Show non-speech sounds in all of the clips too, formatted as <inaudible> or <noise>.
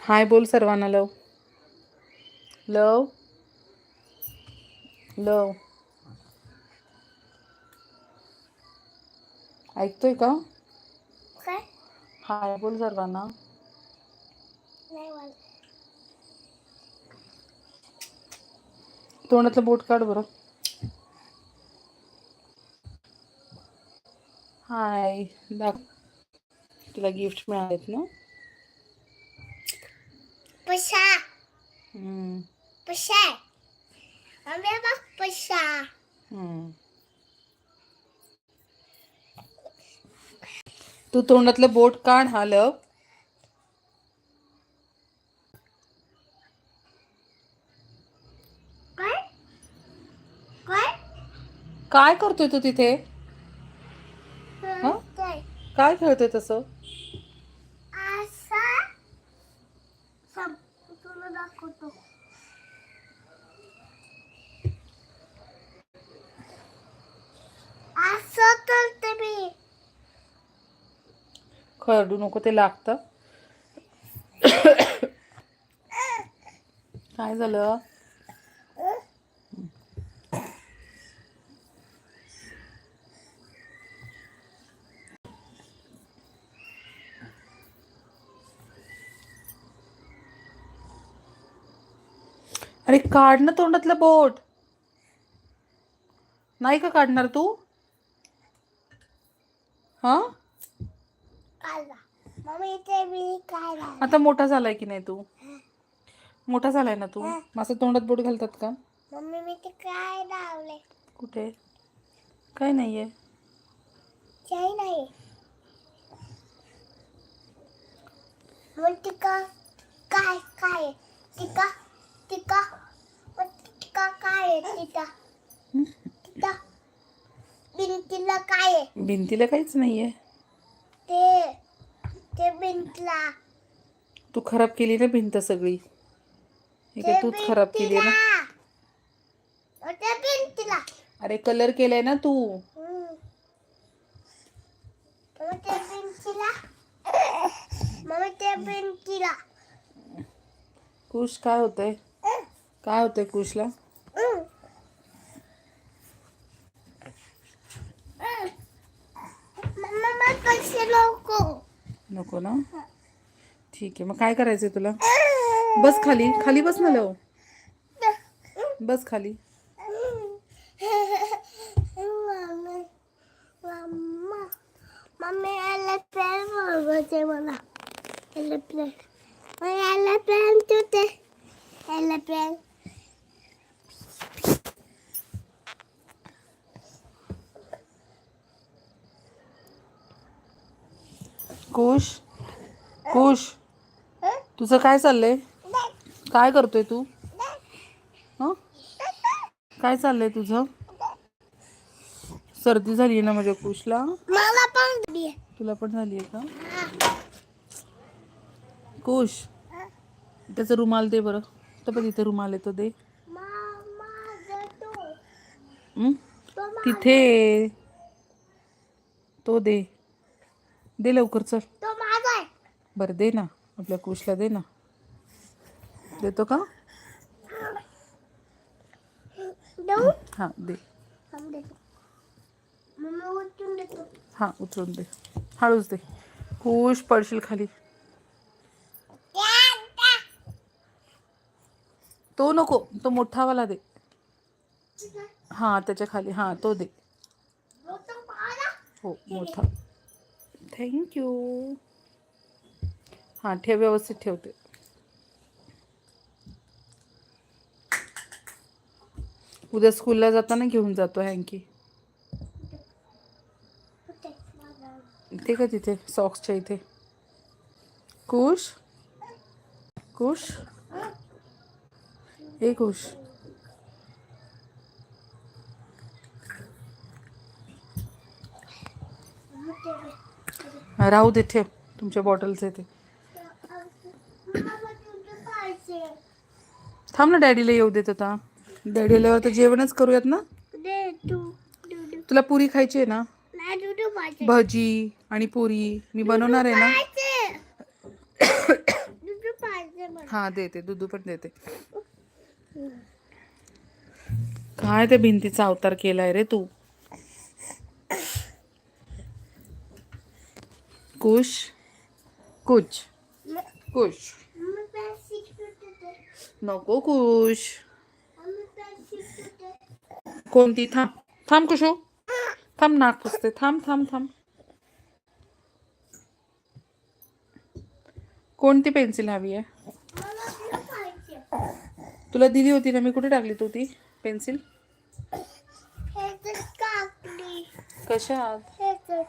हाय बोल सर्वांना लव. लव. लव. ऐकतोय का? हाय बोल सर्वांना नाही मला तोंडातलं बोट काढ बरं. हाय दाख तुला गिफ्ट मिळालेत ना? पैसा. हम्म, पैसा आम्ही बघ पैसा. हम्म. तू तोंडातलं बोट काढ हा लव काय काय काय करतोय तू तिथे? हं? काय? खेळतोय तसं? असा? सब तुला दाखवतो. असं करते मी. खरडू नको ते लागतं. <coughs> काय झालं? अरे काढ ना तोंडातलं बोट. नाही का काढणार तू? हा? काढला मम्मी ते मी काय आता मोठा झालाय की नाही तू? मोठा झालाय ना तू? माझं तोंडात बोट घालतात का? मम्मी मी ते काय लावले कुठे? काय नाहीये. काही नाही. मग काय काय? टिका टिका टिका काय आहे टिका? टिका भिंतीला काय आहे? भिंतीला काहीच नाहीये. ते ते भिंतला. तू खराब केली ना भिंत सगळी. हे काय तूच खराब केली ना? ते भिंतीला. अरे कलर केलाय ना तू. हम्म. मग ते भिंतीला. मग ते भिंतीला. कुश काय होतंय? काय होतंय कुशला? नको. ना? ठीक आहे मग काय करायचंय तुला? बस खाली खाली बस ना लव. बस खाली. मला. कुश कुश तुझं काय चाललंय? काय करतोय तू? हं? काय चाललंय तुझं? सर्दी झाली ना माझ्या कुशला. मला पण दे तुला पण झाली आहे का? कुश त्याचा रुमाल दे बरं. तर पण इथे रुमाल येतो दे. मामा देतो हं? तो. मा- तिथे. तो दे. दे लवकर चल. तो माझा आहे. बरं दे ना. आपल्या कुशला दे ना. देतो का? देऊ? हां दे. थांब देतो मम्मी उचलून देतो. हां उचलून दे. हळूच दे. कुश पडशील खाली. तो नको तो मोठावाला दे. हां त्याच्याखाली. हां तो दे. हो मोठा. थँक्यू हाँ, ठेव, व्यवस्थित ठेवते उद्या स्कूलला जाताना घेऊन जातो हँकी इथे का तिथे? सॉक्सच्या इथे. कुश? कुश? ए, कुश. राहू दे ठेव. तुमच्या बॉटलचे ते. थांब ना डॅडीला येऊ देत आता. डॅडी आल्यावर तर जेवणच करूयात ना? तुला पुरी खायची आहे ना? भजी आणि पुरी मी बनवणार आहे ना? हा देते. दुधू पण देते. काय ते भिंतीचा अवतार केलाय रे तू? कुश कुछ कुश। नको कुश। कोणती? थांब थांब कुशू. थांब नाक पुसते. थांब थांब थांब. कोणती पेन्सिल हवी आहे? तुला दिली होती ना मी कुठे टाकली तू ती पेन्सिल? कशात?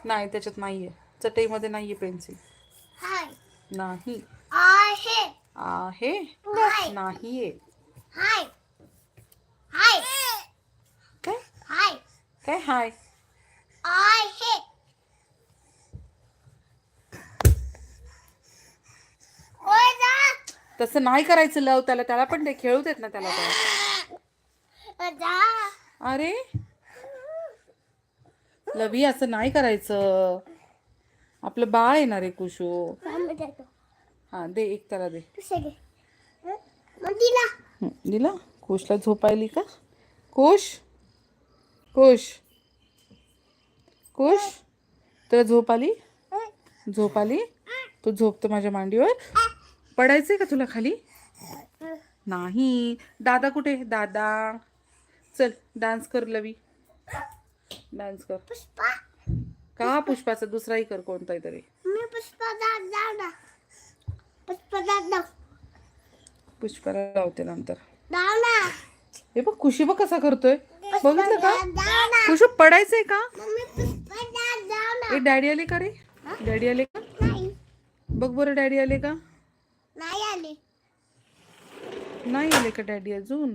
नाही त्याच्यात नाहीये. चटईमध्ये नाहीये पेन्सिल. हाय. नाही. आहे. आहे? हाय. नाहीये. हाय. हाय. काय? हाय. काय हाय? तसं नाही करायचं लव त्याला त्याला पण ते खेळू देत ना त्याला अरे? लवी असं नाही करायचं. आपलं बाळ येणार आहे कुशू? हा दे एक त्याला दे. हं, दिला. कुशला झोपायली का? कुश? कुश? कुश? तुला झोप आली झोप आली तू झोपतो माझ्या मांडीवर. पडायचंय का तुला खाली? नाही. दादा कुठे? दादा. चल डान्स कर लवी. डान्स कर. पुष्पा. का पुष्पाचा दुसराही कर कोणताही तरी? मी पुष्पाला लावते नंतर. हे बघ खुशी बघ कसा करतोय? बघितलं का? खुशी पडायचंय का? ए डॅडी आले का रे? डॅडी आले का? नाही. बघ बरं डॅडी आले का? नाही आले. नाही आले का डॅडी अजून?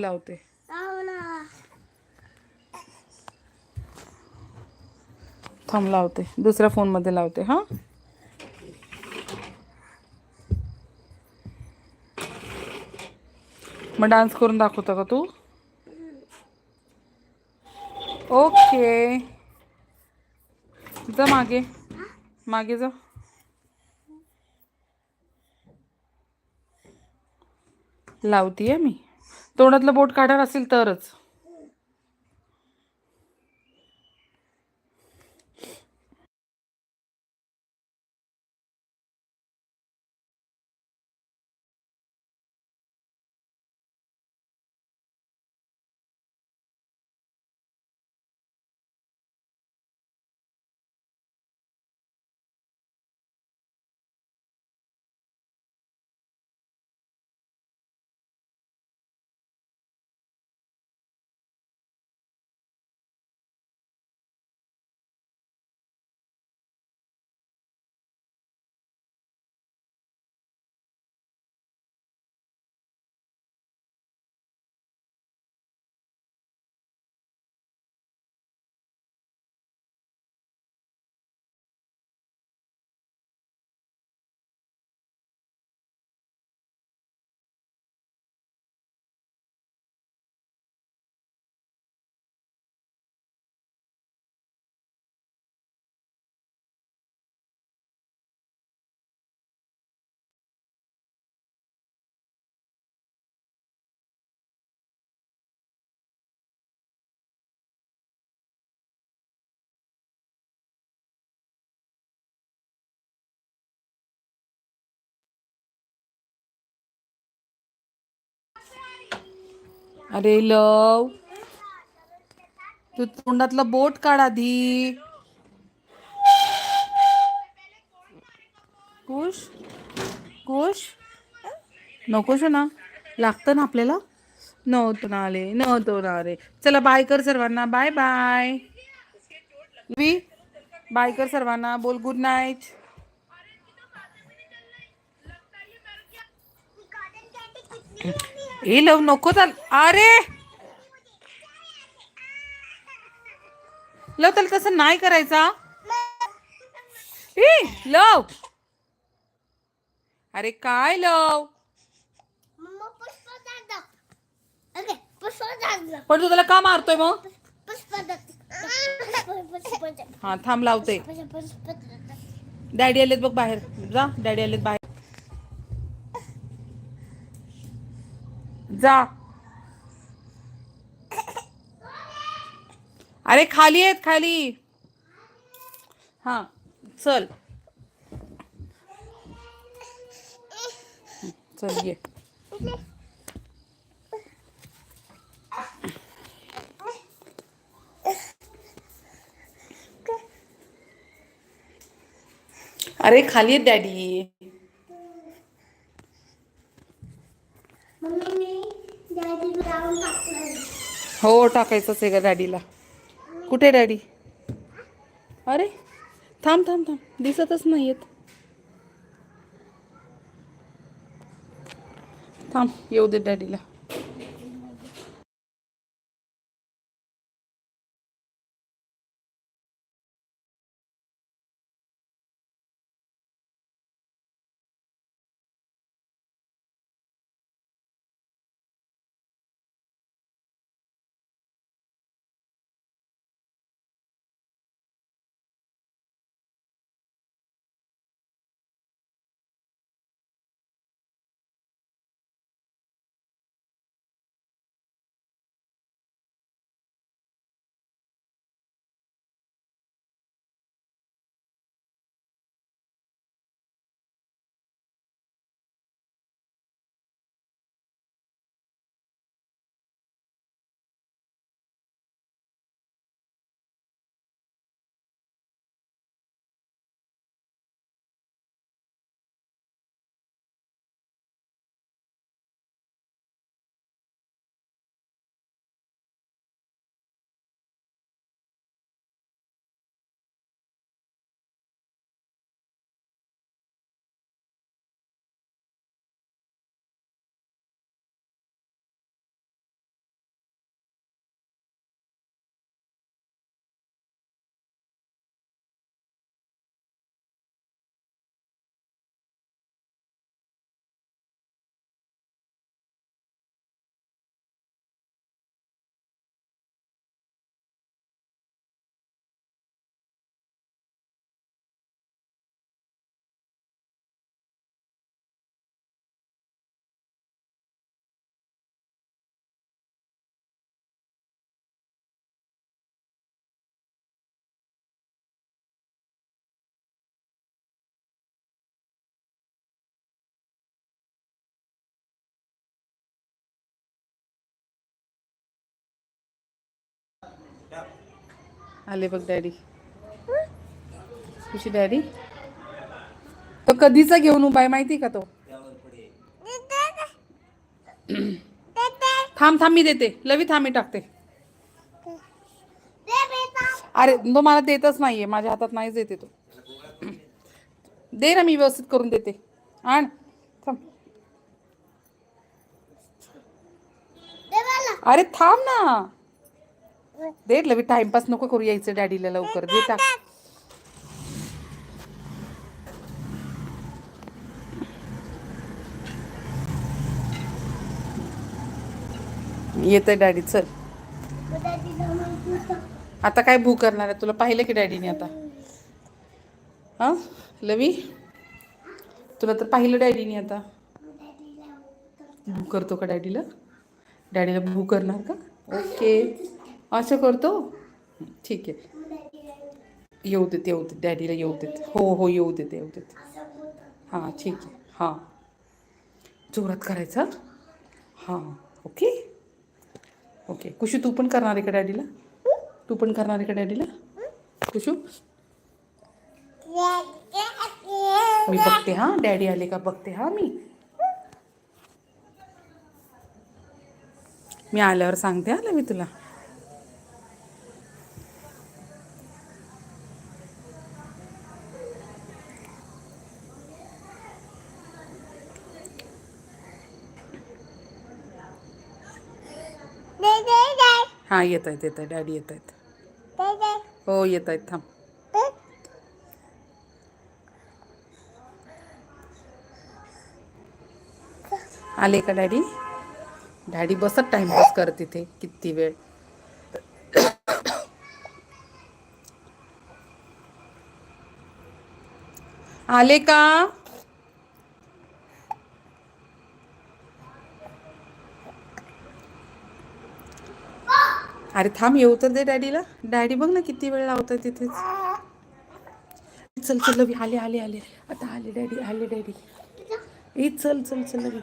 लावते. थांब लावते. दुसऱ्या फोनमध्ये लावते हा? मग डान्स करून दाखवतो का तू? ओके जा मागे. मागे जा. लावतीये मी. तोंडातलं बोट काढणार असेल तरच. अरे लव. तू तोंडातलं बोट काढ आधी. कुश कुश. नकोश ना लागतं ना आपल्याला? नव्हतं ना आले नव्हतो ना रे चला बाय कर सर्वांना. बाय बाय वी बाय कर सर्वांना. बोल गुड नाईट ए लव नको चाल अरे! लव त्याला तसं नाही करायचा. लव! अरे काय लव? पण तू त्याला का मारतोय मग? हा थांब लावते. डॅडी आलेत बघ बाहेर. जा डॅडी आलेत बाहेर. जा. अरे खाली आहेत खाली. हा चल. चल ये. अरे खाली आहेत डॅडी मम्मी मी डॅडी लावून टाकलं हो टाकायचंच आहे का डॅडीला. कुठे डॅडी? अरे थांब थांब थांब. दिसतच नाहीयेत. थांब येऊ दे डॅडीला. आले बघ डॅडी. खुशी डॅडी. तो कधीचा घेऊन उभा आहे माहिती का तो? थांब थांब मी देते. लवी थांब मी टाकते. अरे तो मला देतच नाहीये. माझ्या हातात नाहीच देते तो. दे ना मी व्यवस्थित करून देते. आण. थांब. अरे थांब ना. दे लवी टाइमपास नको करू यायचं डॅडीला लवकर. दे टाक. येतंय डॅडी चल. आता काय भू करणार आहे तुला पाहिलं की डॅडीने आता? हां? लवी? तुला तर पाहिलं डॅडीने आता. भू करतो का डॅडीला डॅडीला भू करणार का? ओके असं करतो? ठीक आहे. येऊ देत येऊ देत. डॅडीला येऊ देत. हो हो येऊ देत येऊ देत. हां ठीक आहे. हां. जोरात करायचा हां? ओके? ओके. कुशू तू पण करणार आहे का डॅडीला? तू पण करणार आहे का डॅडीला? कुशू? मी बघते हां? डॅडी आले का? बघते हां मी. मी आल्यावर सांगते आलं मी तुला हाँ येत आहेत येत आहे डॅडी येत आहेत हो। येत आहेत थांब आले का डॅडी। डॅडी बसत टाइमपास कर तिथे किती वेळ आले का। अरे थांब येऊ तर दे डॅडीला. डॅडी बघ ना किती वेळ लावतोय तिथेच. चल चल लवी आले आले आले. आता आले डॅडी आले डॅडी. ए चल चल चल लवी.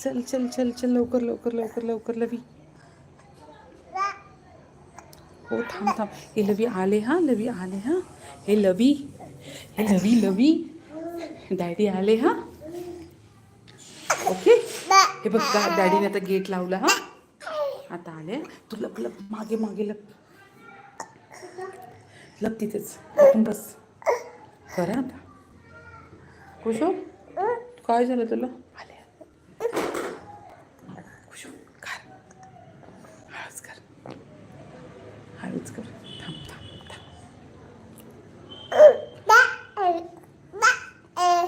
चल चल चल चल लवकर लवकर लवकर लवकर लवी. हो थांब थांब. हे लवी आले हा लवी आले हा. हे लवी हे लवी लवी. डॅडी आले हा. ओके? हे बघ डॅडीने आता गेट लावला हा. आता आले. तू लप लप मागे मागे लप. लप तिथेच. बस. खरं आता. कुशो काय झालं तुला? आले. कुशो कर हळूच कर. हळूच कर. थांब थांब थांब.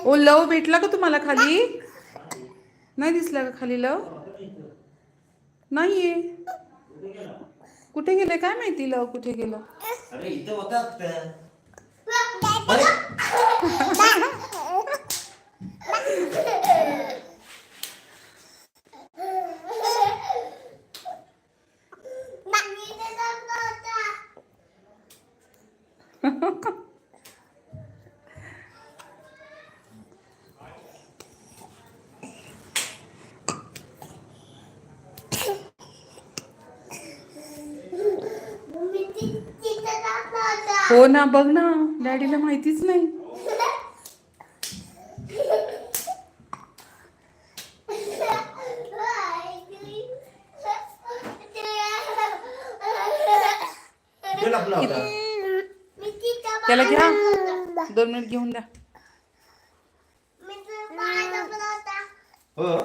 ओ लव भेटला का तुम्हाला खाली? नाही दिसला का खाली लव? नाहीये. कुठे गेले? काय माहिती लव कुठे गेलं? अरे इथं होतात <laughs> हो ना बघ ना. डॅडीला माहितीच नाही. त्याला घ्या. दोन मिनिट घेऊन द्या. हो.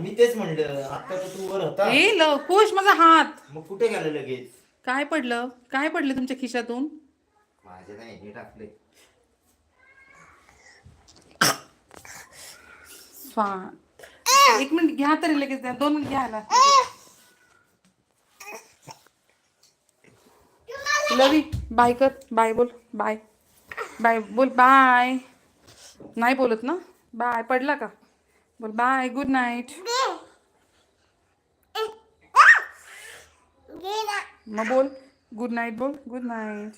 मी तेच म्हणलं आता तू वर होता. खुश माझा हात. मग कुठे गेलं लगेच? काय पडलं? काय पडलं तुमच्या खिशातून? माझ्या नाही हे टाकले. स्वा एक मिनिट घ्या तरी लगेच द्या दोन मिनिट घ्या ना. लवी बाय कर बाय बोल बाय. बाय बोल बाय. नाही बोलत ना? बाय पडला का? बोल बाय गुड नाईट. मग बोल गुड नाईट बोल गुड नाईट